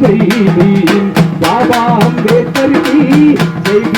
செய்தி பாபா அம்பேத்கர் செய்தி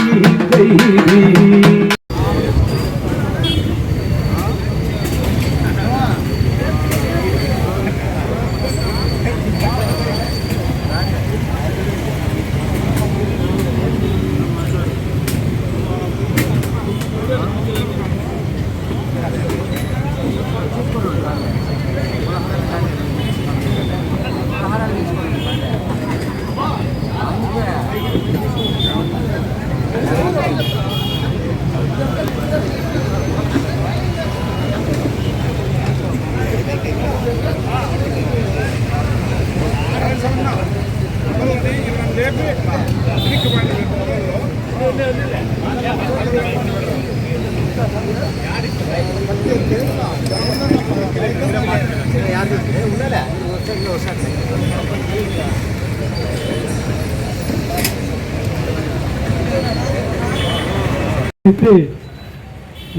చెప్పి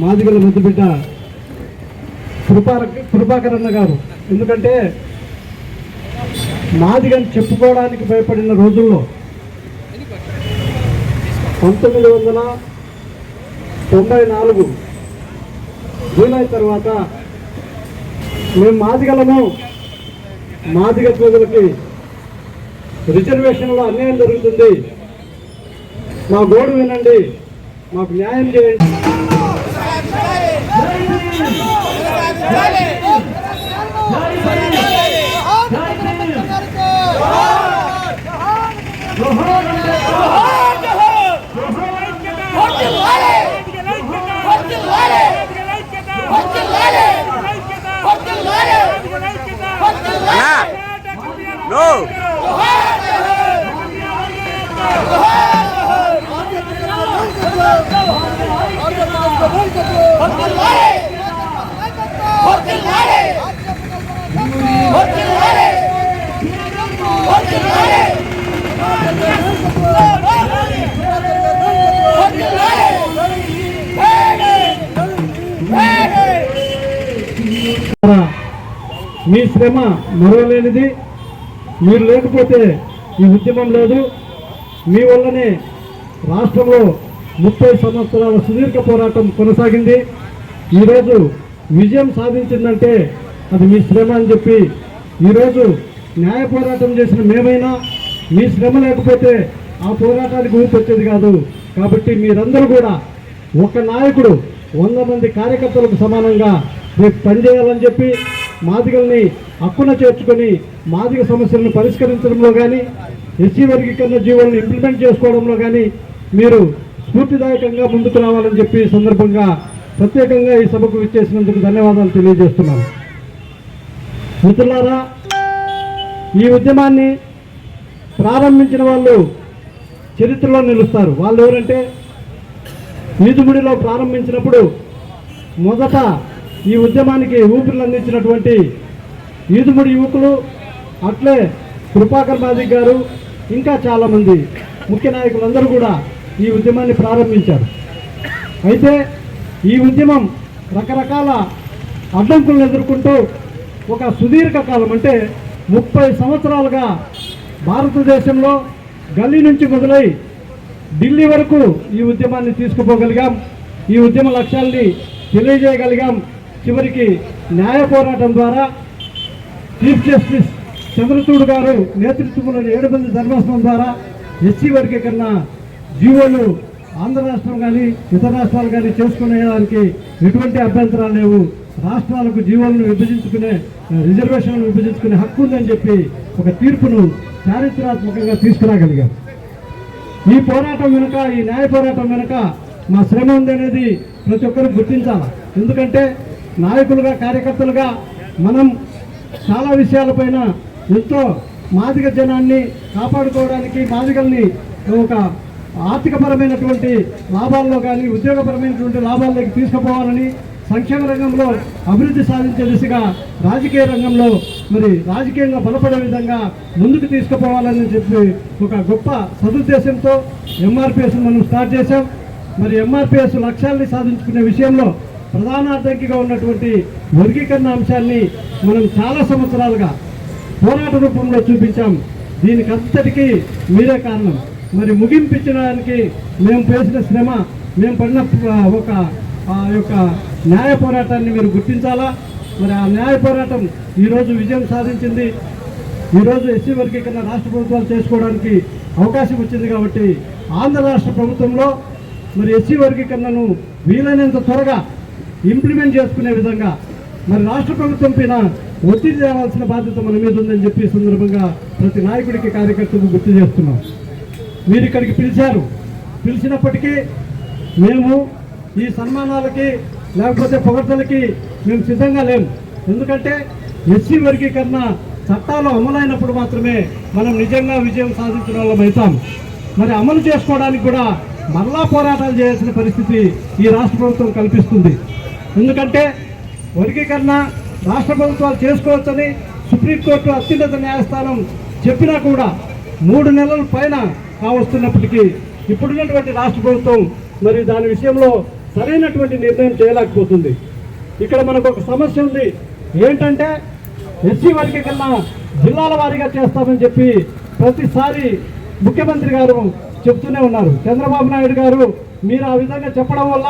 మాదిగల ముద్దుబిడ్డ కృపార కృపాకరన్న గారు. ఎందుకంటే మాదిగని చెప్పుకోవడానికి భయపడిన రోజుల్లో పంతొమ్మిది వందల తొంభై నాలుగు జూలై తర్వాత మేము మాదిగలము మాదిగ ప్రజలకి రిజర్వేషన్లో అన్యాయం జరుగుతుంది. మా గోడు వినండి. మాకు న్యాయం చేయండి. ద్వారా మీ శ్రమ మరవలేనిది. మీరు లేకపోతే ఈ ఉద్యమం లేదు. మీ వల్లనే రాష్ట్రంలో ముప్పై సంవత్సరాల సుదీర్ఘ పోరాటం కొనసాగింది. ఈరోజు విజయం సాధించిందంటే అది మీ శ్రమ అని చెప్పి ఈరోజు న్యాయ పోరాటం చేసిన మేమైనా మీ శ్రమ లేకపోతే ఆ పోరాటానికి ఊపొచ్చేది కాదు. కాబట్టి మీరందరూ కూడా ఒక నాయకుడు వంద మంది కార్యకర్తలకు సమానంగా రేపు పనిచేయాలని చెప్పి మాదిగల్ని హక్కున చేర్చుకొని మాదిగ సమస్యలను పరిష్కరించడంలో కానీ ఎస్సీ వర్గీకరణ జీవోలను ఇంప్లిమెంట్ చేసుకోవడంలో కానీ మీరు స్ఫూర్తిదాయకంగా ముందుకు రావాలని చెప్పి సందర్భంగా ప్రత్యేకంగా ఈ సభకు విచ్చేసినందుకు ధన్యవాదాలు తెలియజేస్తున్నాను. మిత్రులారా ఈ ఉద్యమాన్ని ప్రారంభించిన వాళ్ళు చరిత్రలో నిలుస్తారు. వాళ్ళు ఎవరంటే ఈదుముడిలో ప్రారంభించినప్పుడు మొదట ఈ ఉద్యమానికి ఊపిరిని అందించినటువంటి ఈదుముడి యువకులు అట్లే కృపాకర్ మాదిక్ గారు ఇంకా చాలామంది ముఖ్య నాయకులందరూ కూడా ఈ ఉద్యమాన్ని ప్రారంభించారు. అయితే ఈ ఉద్యమం రకరకాల అడ్డంకులను ఎదుర్కొంటూ ఒక సుదీర్ఘ కాలం అంటే ముప్పై సంవత్సరాలుగా భారతదేశంలో గల్లీ నుంచి మొదలై ఢిల్లీ వరకు ఈ ఉద్యమాన్ని తీసుకుపోగలిగాం. ఈ ఉద్యమ లక్ష్యాల్ని తెలియజేయగలిగాం. చివరికి న్యాయ పోరాటం ద్వారా చీఫ్ జస్టిస్ చంద్రచూడ్ గారు నేతృత్వంలోని ఏడు మంది ధర్మాసనం ద్వారా ఎస్సీ వర్గీకరణ జీవోలు ఆంధ్ర రాష్ట్రం కానీ ఇతర రాష్ట్రాలు కానీ చేసుకునేదానికి ఎటువంటి అభ్యంతరాలు లేవు. రాష్ట్రాలకు జీవోలను విభజించుకునే రిజర్వేషన్లను విభజించుకునే హక్కు ఉందని చెప్పి ఒక తీర్పును చారిత్రాత్మకంగా తీసుకురాగలిగాం. ఈ పోరాటం వెనుక ఈ న్యాయ పోరాటం వెనుక మా శ్రమ ఉంది అనేది ప్రతి ఒక్కరు గుర్తించాలి? ఎందుకంటే నాయకులుగా కార్యకర్తలుగా మనం చాలా విషయాలపైన ఎంతో మాదిగ జనాన్ని కాపాడుకోవడానికి మాదిగల్ని ఒక ఆర్థికపరమైనటువంటి లాభాల్లో కానీ ఉద్యోగపరమైనటువంటి లాభాల్లోకి తీసుకుపోవాలని సంక్షేమ రంగంలో అభివృద్ధి సాధించే దిశగా రాజకీయ రంగంలో మరి రాజకీయంగా బలపడే విధంగా ముందుకు తీసుకుపోవాలని చెప్పి ఒక గొప్ప సదుద్దేశంతో ఎంఆర్పిఎస్ మనం స్టార్ట్ చేశాం. మరి ఎంఆర్పిఎస్ లక్ష్యాల్ని సాధించుకునే విషయంలో ప్రధాన అడ్డంకిగా ఉన్నటువంటి వర్గీకరణ అంశాన్ని మనం చాలా సంవత్సరాలుగా పోరాట రూపంలో చూపించాం. దీనికి అంతటికీ మీరే కారణం. మరి ముగింపించడానికి మేము చేసిన శ్రమ మేము పడిన ఒక ఆ యొక్క న్యాయ పోరాటాన్ని మీరు గుర్తించాలా? మరి ఆ న్యాయ పోరాటం ఈరోజు విజయం సాధించింది. ఈరోజు ఎస్సీ వర్గీకరణ రాష్ట్ర ప్రభుత్వాలు చేసుకోవడానికి అవకాశం వచ్చింది కాబట్టి ఆంధ్ర రాష్ట్ర ప్రభుత్వంలో మరి ఎస్సీ వర్గీకరణను వీలైనంత త్వరగా ఇంప్లిమెంట్ చేసుకునే విధంగా మరి రాష్ట్ర ప్రభుత్వం పైన ఒత్తిడి తేవాల్సిన బాధ్యత మన మీద ఉందని చెప్పి సందర్భంగా ప్రతి నాయకుడికి కార్యకర్తకు గుర్తు చేస్తున్నాం. మీరు ఇక్కడికి పిలిచారు. పిలిచినప్పటికీ మేము ఈ సన్మానాలకి లేకపోతే పొగడ్తలకి మేము సిద్ధంగా లేము. ఎందుకంటే ఎస్సీ వర్గీకరణ చట్టాలు అమలైనప్పుడు మాత్రమే మనం నిజంగా విజయం సాధించిన వాళ్ళం అవుతాం. మరి అమలు చేసుకోవడానికి కూడా మరలా పోరాటాలు చేయాల్సిన పరిస్థితి ఈ రాష్ట్ర ప్రభుత్వం కల్పిస్తుంది. ఎందుకంటే వర్గీకరణ రాష్ట్ర ప్రభుత్వాలు చేసుకోవచ్చని సుప్రీంకోర్టు అత్యున్నత న్యాయస్థానం చెప్పినా కూడా మూడు నెలల పైన కావస్తున్నప్పటికీ ఇప్పుడున్నటువంటి రాష్ట్ర ప్రభుత్వం మరి దాని విషయంలో సరైనటువంటి నిర్ణయం చేయలేకపోతుంది. ఇక్కడ మనకు ఒక సమస్య ఉంది. ఏంటంటే ఎస్సీ వారికి కన్నా జిల్లాల వారీగా చేస్తామని చెప్పి ప్రతిసారి ముఖ్యమంత్రి గారు చెప్తూనే ఉన్నారు. చంద్రబాబు నాయుడు గారు మీరు ఆ విధంగా చెప్పడం వల్ల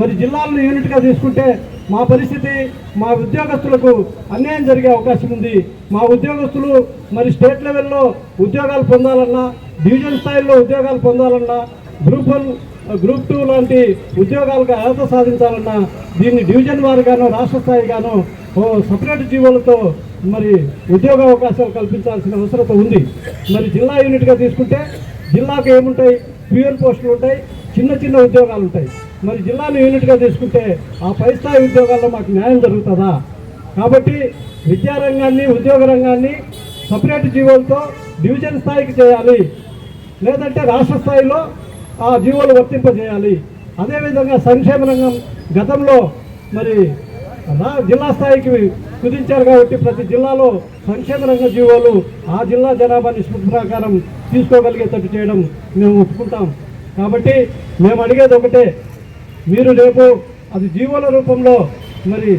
మరి జిల్లాలను యూనిట్గా తీసుకుంటే మా పరిస్థితి మా ఉద్యోగస్తులకు అన్యాయం జరిగే అవకాశం ఉంది. మా ఉద్యోగస్తులు మరి స్టేట్ లెవెల్లో ఉద్యోగాలు పొందాలన్నా డివిజన్ స్థాయిలో ఉద్యోగాలు పొందాలన్నా గ్రూప్ వన్ గ్రూప్ టూ లాంటి ఉద్యోగాలకు అర్హత సాధించాలన్నా దీన్ని డివిజన్ వారుగాను రాష్ట్ర స్థాయిగాను ఓ సపరేట్ జీవోలతో మరి ఉద్యోగ అవకాశాలు కల్పించాల్సిన అవసరత ఉంది. మరి జిల్లా యూనిట్గా తీసుకుంటే జిల్లాకు ఏముంటాయి? ప్యూర్ పోస్టులు ఉంటాయి చిన్న చిన్న ఉద్యోగాలు ఉంటాయి. మరి జిల్లాను యూనిట్గా తీసుకుంటే ఆ పై స్థాయి ఉద్యోగాల్లో మాకు న్యాయం జరుగుతుందా? కాబట్టి విద్యారంగాన్ని ఉద్యోగ రంగాన్ని సపరేట్ జీవోలతో డివిజన్ స్థాయికి చేయాలి. లేదంటే రాష్ట్ర స్థాయిలో ఆ జీవోలు వర్తింపజేయాలి. అదేవిధంగా సంక్షేమ రంగం గతంలో మరి జిల్లా స్థాయికి కుదించారు కాబట్టి ప్రతి జిల్లాలో సంక్షేమ రంగ జీవోలు ఆ జిల్లా జనాభా నిష్పత్తి ప్రకారం తీసుకోగలిగేటట్టు చేయడం మేము ఒప్పుకుంటాం. కాబట్టి మేము అడిగేది ఒకటే మీరు రేపు అది జీవోల రూపంలో మరి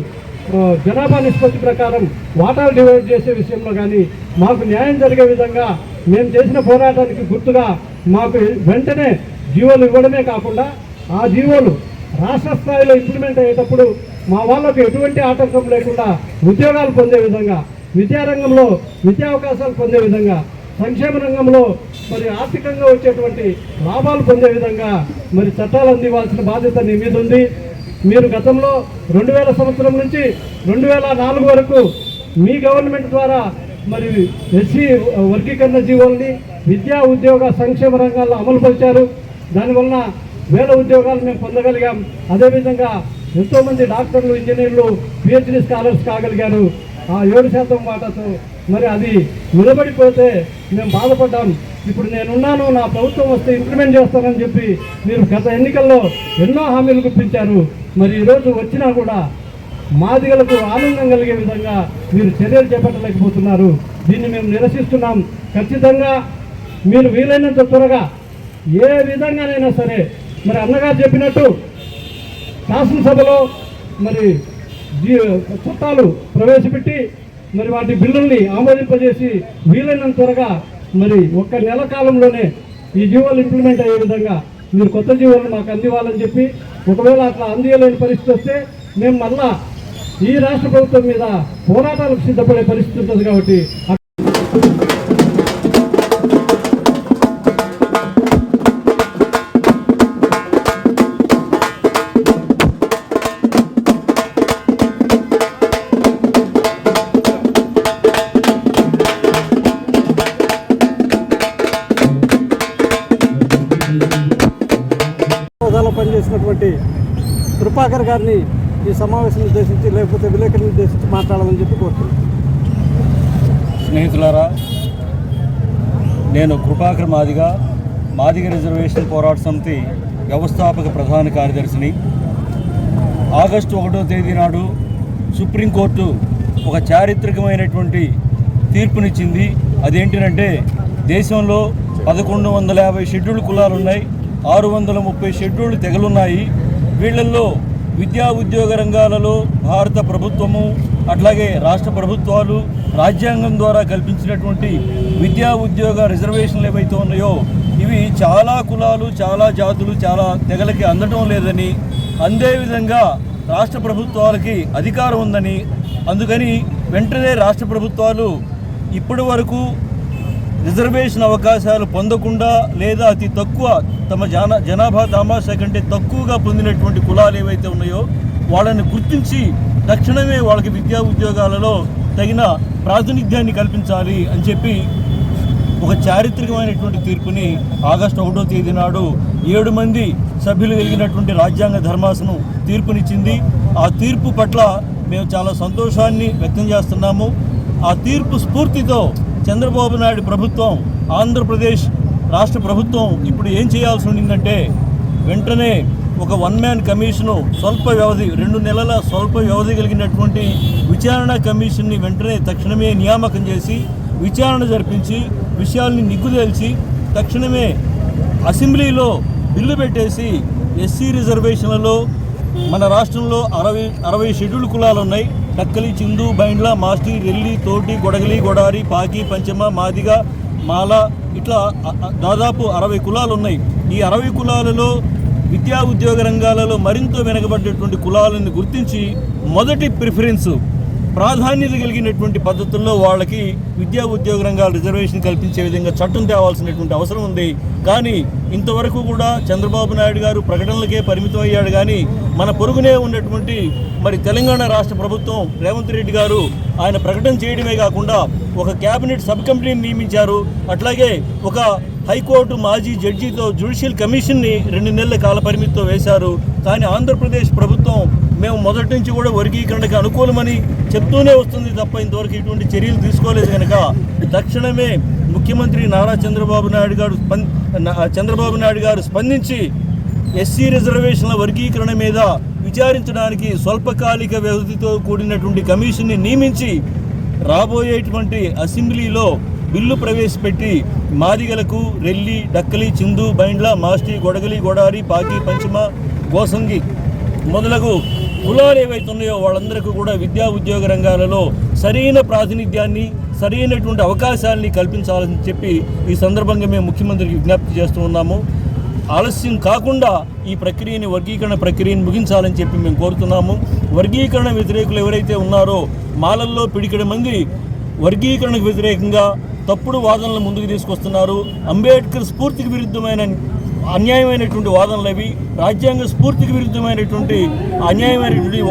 జనాభా నిష్పత్తి ప్రకారం వాటాలు డివైడ్ చేసే విషయంలో కానీ మాకు న్యాయం జరిగే విధంగా మేము చేసిన పోరాటానికి గుర్తుగా మాకు వెంటనే జీవోలు ఇవ్వడమే కాకుండా ఆ జీవోలు రాష్ట్ర స్థాయిలో ఇంప్లిమెంట్ అయ్యేటప్పుడు మా వాళ్ళకు ఎటువంటి ఆటంకం లేకుండా ఉద్యోగాలు పొందే విధంగా విద్యారంగంలో విద్యా అవకాశాలు పొందే విధంగా సంక్షేమ రంగంలో మరి ఆర్థికంగా వచ్చేటువంటి లాభాలు పొందే విధంగా మరి చట్టాలు అందివ్వాల్సిన బాధ్యత నీ మీద ఉంది. మీరు గతంలో రెండు వేల సంవత్సరం నుంచి రెండు వేల నాలుగు వరకు మీ గవర్నమెంట్ ద్వారా మరి ఎస్సీ వర్గీకరణ జీవోల్ని విద్యా ఉద్యోగ సంక్షేమ రంగాల్లో అమలు పరిచారు దానివలన వేల ఉద్యోగాలు మేము పొందగలిగాం. అదేవిధంగా ఎంతోమంది డాక్టర్లు ఇంజనీర్లు పిహెచ్డి స్కాలర్స్ కాగలిగారు. ఆ ఏడు శాతం వాటాతో మరి అది నిలబడిపోతే మేము బాధపడ్డాం ఇప్పుడు నేనున్నాను నా ప్రభుత్వం వస్తే ఇంప్లిమెంట్ చేస్తానని చెప్పి మీరు గత ఎన్నికల్లో ఎన్నో హామీలు గుప్పించారు. మరి ఈరోజు వచ్చినా కూడా మాదిగలకు ఆనందం కలిగే విధంగా మీరు చర్యలు చేపట్టలేకపోతున్నారు. దీన్ని మేము నిరసిస్తున్నాం. ఖచ్చితంగా మీరు వీలైనంత త్వరగా ఏ విధంగానైనా సరే మరి అన్నగారు చెప్పినట్టు శాసనసభలో మరి జీ- చట్టాలు ప్రవేశపెట్టి మరి వాటి బిల్లుల్ని ఆమోదింపజేసి వీలైనంత త్వరగా మరి ఒక్క నెల కాలంలోనే ఈ జీవోలు ఇంప్లిమెంట్ అయ్యే విధంగా మీరు కొత్త జీవోలు మాకు అందివ్వాలని చెప్పి ఒకవేళ అట్లా అందియలేని పరిస్థితి వస్తే మేము మళ్ళా ఈ రాష్ట్ర ప్రభుత్వం మీద పోరాటాలకు సిద్ధపడే పరిస్థితి ఉంటుంది కాబట్టి ప్రభాకర్ గారిని ఈ సమావేశం ఉద్దేశించి లేకపోతే విలేకరులను ఉద్దేశించి మాట్లాడాలని చెప్పి కోరుతున్నాను. స్నేహితులారా నేను కృపాకర్ మాదిగ మాదిగ రిజర్వేషన్ పోరాట సమితి వ్యవస్థాపక ప్రధాన కార్యదర్శిని. ఆగస్టు ఒకటో తేదీ నాడు సుప్రీంకోర్టు ఒక చారిత్రకమైనటువంటి తీర్పునిచ్చింది. అదేంటినంటే దేశంలో పదకొండు వందల యాభై షెడ్యూల్డ్ కులాలు ఉన్నాయి ఆరు వందల ముప్పై షెడ్యూల్ తెగలున్నాయి. వీళ్ళల్లో విద్యా ఉద్యోగ రంగాలలో భారత ప్రభుత్వము అట్లాగే రాష్ట్ర ప్రభుత్వాలు రాజ్యాంగం ద్వారా కల్పించినటువంటి విద్యా ఉద్యోగ రిజర్వేషన్లు ఏవైతే ఉన్నాయో ఇవి చాలా కులాలు చాలా జాతులు చాలా తెగలకి అందడం లేదని అందే విధంగా రాష్ట్ర ప్రభుత్వాలకి అధికారం ఉందని అందుకని వెంటనే రాష్ట్ర ప్రభుత్వాలు ఇప్పటి వరకు రిజర్వేషన్ అవకాశాలు పొందకుండా లేదా అతి తక్కువ తమ జనా జనాభా దామాషా కంటే తక్కువగా పొందినటువంటి కులాలు ఏవైతే ఉన్నాయో వాళ్ళని గుర్తించి తక్షణమే వాళ్ళకి విద్యా ఉద్యోగాలలో తగిన ప్రాతినిధ్యాన్ని కల్పించాలి అని చెప్పి ఒక చారిత్రకమైనటువంటి తీర్పుని ఆగస్టు ఒకటో తేదీ నాడు ఏడు మంది సభ్యులు కలిగినటువంటి రాజ్యాంగ ధర్మాసనం తీర్పునిచ్చింది. ఆ తీర్పు పట్ల మేము చాలా సంతోషాన్ని వ్యక్తం చేస్తున్నాము. ఆ తీర్పు స్ఫూర్తితో చంద్రబాబు నాయుడు ప్రభుత్వం ఆంధ్రప్రదేశ్ రాష్ట్ర ప్రభుత్వం ఇప్పుడు ఏం చేయాల్సి ఉండిందంటే వెంటనే ఒక వన్ మ్యాన్ కమిషను స్వల్ప వ్యవధి రెండు నెలల స్వల్ప వ్యవధి కలిగినటువంటి విచారణ కమిషన్ని వెంటనే తక్షణమే నియామకం చేసి విచారణ జరిపించి విషయాల్ని నిగ్గుదేల్చి తక్షణమే అసెంబ్లీలో బిల్లు పెట్టేసి ఎస్సీ రిజర్వేషన్లలో మన రాష్ట్రంలో అరవై అరవై షెడ్యూల్ కులాలు ఉన్నాయి టక్కలి చిందు బైండ్ల మాస్టి రెల్లి తోటి గొడగలి గొడారి పాకి పంచమ మాదిగ మాల ఇట్లా దాదాపు అరవై కులాలు ఉన్నాయి ఈ అరవై కులాలలో విద్యా ఉద్యోగ రంగాలలో మరింత వెనకబడ్డటువంటి కులాలను గుర్తించి మొదటి ప్రిఫరెన్స్ ప్రాధాన్యత కలిగినటువంటి పద్ధతుల్లో వాళ్ళకి విద్యా ఉద్యోగ రంగాల రిజర్వేషన్ కల్పించే విధంగా చట్టం తేవాల్సినటువంటి అవసరం ఉంది. కానీ ఇంతవరకు కూడా చంద్రబాబు నాయుడు గారు ప్రకటనలకే పరిమితం అయ్యాడు కానీ మన పొరుగునే ఉన్నటువంటి మరి తెలంగాణ రాష్ట్ర ప్రభుత్వం రేవంత్ రెడ్డి గారు ఆయన ప్రకటన చేయడమే కాకుండా ఒక కేబినెట్ సబ్ కమిటీని నియమించారు. అట్లాగే ఒక హైకోర్టు మాజీ జడ్జితో జ్యుడిషియల్ కమిషన్ని రెండు నెలల కాల పరిమితితో వేశారు. కానీ ఆంధ్రప్రదేశ్ ప్రభుత్వం మేము మొదటి నుంచి కూడా వర్గీకరణకు అనుకూలమని చెప్తూనే వస్తుంది తప్ప ఇంతవరకు ఇటువంటి చర్యలు తీసుకోలేదు కనుక తక్షణమే ముఖ్యమంత్రి నారా చంద్రబాబు నాయుడు గారు స్పం- చంద్రబాబు నాయుడు గారు స్పందించి ఎస్సీ రిజర్వేషన్ల వర్గీకరణ మీద విచారించడానికి స్వల్పకాలిక వ్యవధితో కూడినటువంటి కమిషన్ని నియమించి రాబోయేటువంటి అసెంబ్లీలో బిల్లు ప్రవేశపెట్టి మాదిగలకు రెల్లి డక్కలి చిందు బైండ్ల మాస్టి గొడగలి గొడారి పాకి పంచమ గోసంగి మొదలగు కులాలు ఏవైతే ఉన్నాయో వాళ్ళందరికీ కూడా విద్యా ఉద్యోగ రంగాలలో సరైన ప్రాతినిధ్యాన్ని సరైనటువంటి అవకాశాలని కల్పించాలని చెప్పి ఈ సందర్భంగా మేము ముఖ్యమంత్రికి విజ్ఞప్తి చేస్తూ ఉన్నాము. ఆలస్యం కాకుండా ఈ ప్రక్రియని వర్గీకరణ ప్రక్రియను ముగించాలని చెప్పి మేము కోరుతున్నాము. వర్గీకరణ వ్యతిరేకులు ఎవరైతే ఉన్నారో మాలల్లో పిడికిడి మంది వర్గీకరణకు వ్యతిరేకంగా తప్పుడు వాదనలు ముందుకు తీసుకొస్తున్నారు. అంబేద్కర్ స్ఫూర్తికి విరుద్ధమైన అన్యాయమైనటువంటి వాదనలు అవి రాజ్యాంగ స్ఫూర్తికి విరుద్ధమైనటువంటి అన్యాయమైనటువంటి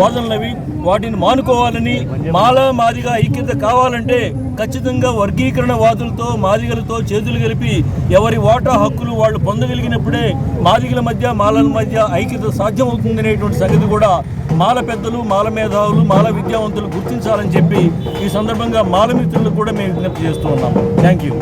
వాదనలు అవి వాటిని మానుకోవాలని మాల మాదిగా ఐక్యత కావాలంటే ఖచ్చితంగా వర్గీకరణ వాదులతో మాదిగలతో చేతులు కలిపి ఎవరి వాటా హక్కులు వాళ్ళు పొందగలిగినప్పుడే మాదిగల మధ్య మాలల మధ్య ఐక్యత సాధ్యమవుతుందనేటువంటి సంగతి కూడా మాల పెద్దలు మాల మేధావులు మాల విద్యావంతులు గుర్తించాలని చెప్పి ఈ సందర్భంగా మాల మిత్రులకు కూడా మేము విజ్ఞప్తి చేస్తూ ఉన్నాం థ్యాంక్ యూ